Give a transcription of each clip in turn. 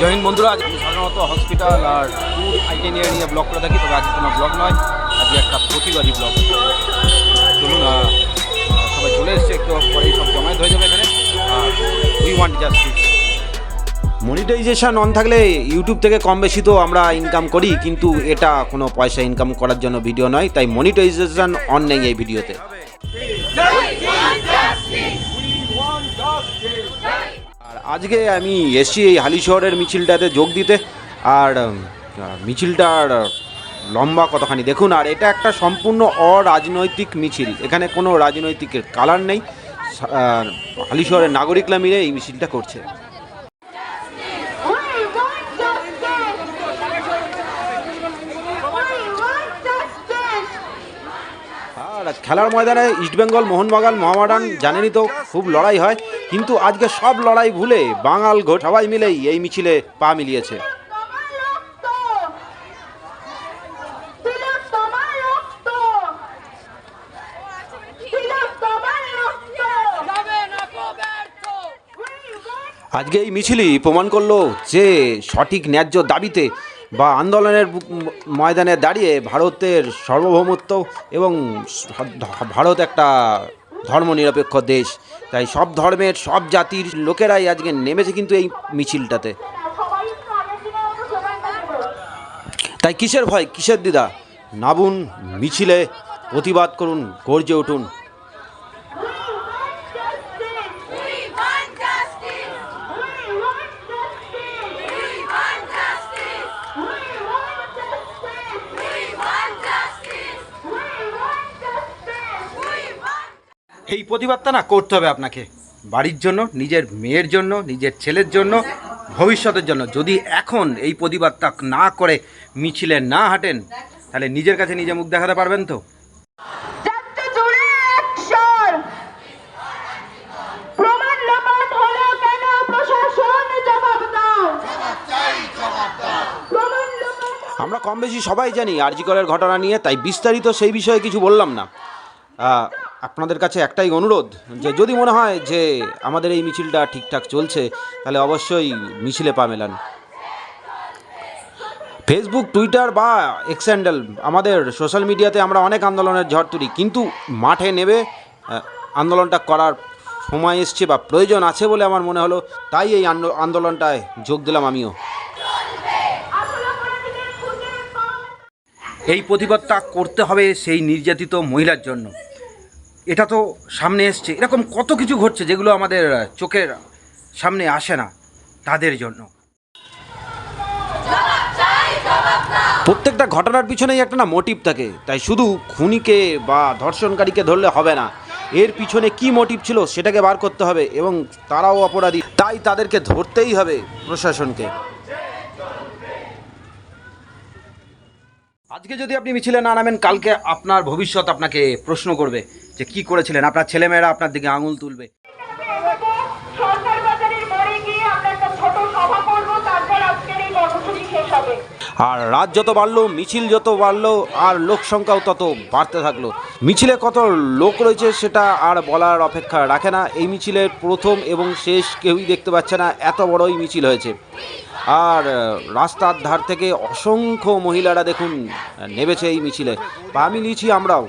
জয় বন্ধুরা আজ আমি সাধারণত হসপিটাল আর ফুড আইটেনিয়ার নিয়ে ব্লগ করে থাকি তবে আজকে কোনো ব্লগ নয় আজকে একটা প্রতিবাদী ব্লগ চলুন সবাই চলে এসছে একটু পরেই সব জমায়েত হয়ে যাবে এখানে। আর we want justice monetization on থাকলে ইউটিউব থেকে কম বেশি তো আমরা ইনকাম করি কিন্তু এটা কোনো পয়সা ইনকাম করার জন্য ভিডিও নয় তাই মনিটাইজেশন অন নেই এই ভিডিওতে আর আজকে আমি এসছি এই হালিশহরের মিছিলটাতে যোগ দিতে। আর মিছিলটার লম্বা কতখানি। দেখুন, আর এটা একটা সম্পূর্ণ অরাজনৈতিক মিছিল। এখানে কোনো রাজনৈতিকের কালার নেই। সা- আর হালি শহরের নাগরিকরা মিলে এই মিছিলটা করছে! আর খেলার ময়দানে ইস্টবেঙ্গল, মোহনবাগান, মোহামেডান জানেনই তো খুব লড়াই হয়। কিন্তু আজকে সব লড়াই ভুলে বাঙাল ঘো সবাই মিলেই এই মিছিলে পা মিলিয়েছে। আজকে এই মিছিলই প্রমাণ করল যে সঠিক ন্যায্য দাবিতে বা আন্দোলনের ময়দানে দাঁড়িয়ে ভারতের সার্বভৌমত্ব এবং ভারত একটা ধর্মনিরপেক্ষ দেশ। তাই সব ধর্মের সব জাতির লোকেরাই আজকে নেমেছে কিন্তু এই মিছিলটাতে। তাই কিসের ভয়? কিসের দিদা নাবুন মিছিলে প্রতিবাদ করুন, গর্জে উঠুন। এই প্রতিবাদটা না করতে হবে আপনাকে। বাড়ির জন্য নিজের মেয়ের জন্য নিজের ছেলের জন্য ভবিষ্যতের জন্য। যদি এখন এই প্রতিবাদটা না করে মিছিলে না হাঁটেন তাহলে নিজের কাছে নিজে মুখ দেখাতে পারবেন তো? আমরা কম বেশি সবাই জানি আরজিকরের ঘটনা নিয়ে তাই বিস্তারিত সেই বিষয়ে কিছু বললাম না। আপনাদের কাছে একটাই অনুরোধ, যে যদি মনে হয় যে আমাদের এই মিছিলটা ঠিকঠাক চলছে, তাহলে অবশ্যই মিছিলে পা মেলান। ফেসবুক টুইটার বা এক্স হ্যান্ডেল আমাদের সোশ্যাল মিডিয়াতে আমরা অনেক আন্দোলনের ঝড় তুলি, কিন্তু মাঠে নেবে আন্দোলনটা করার সময় এসছে বা প্রয়োজন আছে বলে আমার মনে হলো, তাই এই আন্দো- আন্দোলনটায় যোগ দিলাম আমিও। এই প্রতিবাদটা করতে হবে সেই নির্যাতিত মহিলার জন্য। এটা তো সামনে এসছে। এরকম কত কিছু ঘটছে যেগুলো আমাদের চোখের সামনে আসে না তাদের জন্য। প্রত্যেকটা ঘটনার পিছনেই একটা না মোটিভ থাকে। তাই শুধু খুনিকে বা ধর্ষণকারীকে ধরলে হবে না। এর পিছনে কি মোটিভ ছিল সেটাকে বার করতে হবে এবং তারাও অপরাধী। তাই তাদেরকে ধরতেই হবে প্রশাসনকে। আজকে যদি আপনি মিছিলে না নামেন, কালকে আপনার ভবিষ্যৎ আপনাকে প্রশ্ন করবে যে কি করেছিলেন, আপনার ছেলেমেয়েরা আপনার দিকে আঙুল তুলবে। আর রাত যত বাড়লো, মিছিল যত বাড়লো, আর লোক সংখ্যাও তত বাড়তে থাকল। মিছিলে কত লোক রয়েছে সেটা আর বলার অপেক্ষা রাখে না। এই মিছিলের প্রথম এবং শেষ কেউই দেখতে পাচ্ছে না, এত বড়ই মিছিল হয়েছে। আর রাস্তার ধার থেকে অসংখ্য মহিলারা দেখুন নেমেছে এই মিছিলে। পা মিলিয়েছি আমরাও!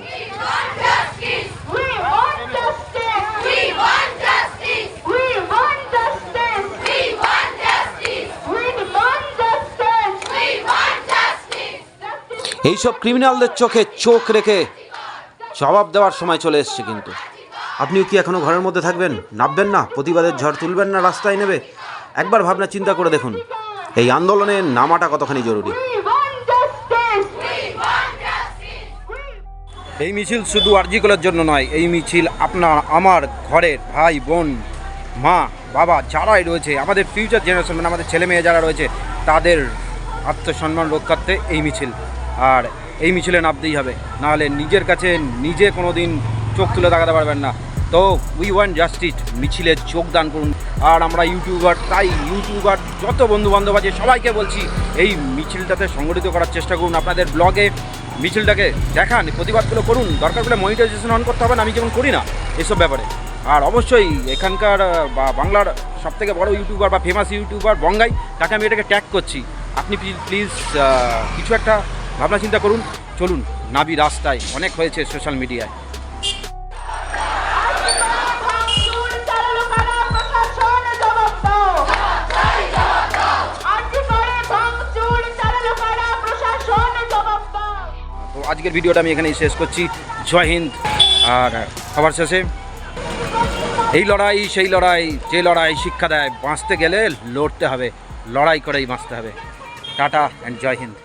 এইসব ক্রিমিনালদের চোখে চোখ রেখে জবাব দেওয়ার সময় চলে এসছে কিন্তু। আপনিও কি এখনও ঘরের মধ্যে থাকবেন? নামবেন না? প্রতিবাদের ঝড় তুলবেন না? রাস্তায় নেবে? একবার ভাবনা চিন্তা করে দেখুন। এই আন্দোলনে নামাটা কতখানি জরুরি? এই মিছিল শুধু আরজিকলের জন্য নয়, এই মিছিল আপনার, আমার ঘরের ভাই, বোন, মা, বাবা যারাই রয়েছে, আমাদের ফিউচার জেনারেশন মানে আমাদের ছেলে মেয়ে যারা রয়েছে, তাদের আত্মসম্মান রক্ষার্থে এই মিছিল। আর এই মিছিলে নামতেই হবে। নাহলে নিজের কাছে নিজে কোনো দিন চোখ তুলে তাকাতে পারবেন না। তো উই ওয়ান্ট জাস্টিস মিছিলে যোগদান করুন। আর আমরা ইউটিউবার, তাই ইউটিউবার যত বন্ধু বান্ধব আছে, সবাইকে বলছি, এই মিছিলটাতে সংগঠিত করার চেষ্টা করুন। আপনাদের ব্লগে মিছিলটাকে দেখান, প্রতিবাদগুলো করুন। দরকার হলে মনিটাইজেশন অন করতে হবে না, আমি যেমন করি না এসব ব্যাপারে। আর অবশ্যই এখানকার, বা বাংলার সবথেকে বড় ইউটিউবার বা ফেমাস ইউটিউবার বঙ্গাই, তাকে আমি এটাকে ট্যাগ করছি। আপনি প্লিজ কিছু একটা ভাবনা চিন্তা করুন। চলুন, নাবি রাস্তায় অনেক হয়েছে সোশ্যাল মিডিয়ায় আজকের ভিডিওটা আমি এখানেই শেষ করছি। জয় হিন্দ। আর সবার শেষে এই লড়াই, সেই লড়াই, যে লড়াই শিক্ষা দেয়, বাঁচতে গেলে লড়তে হবে। লড়াই করেই বাঁচতে হবে। টাটা অ্যান্ড জয় হিন্দ।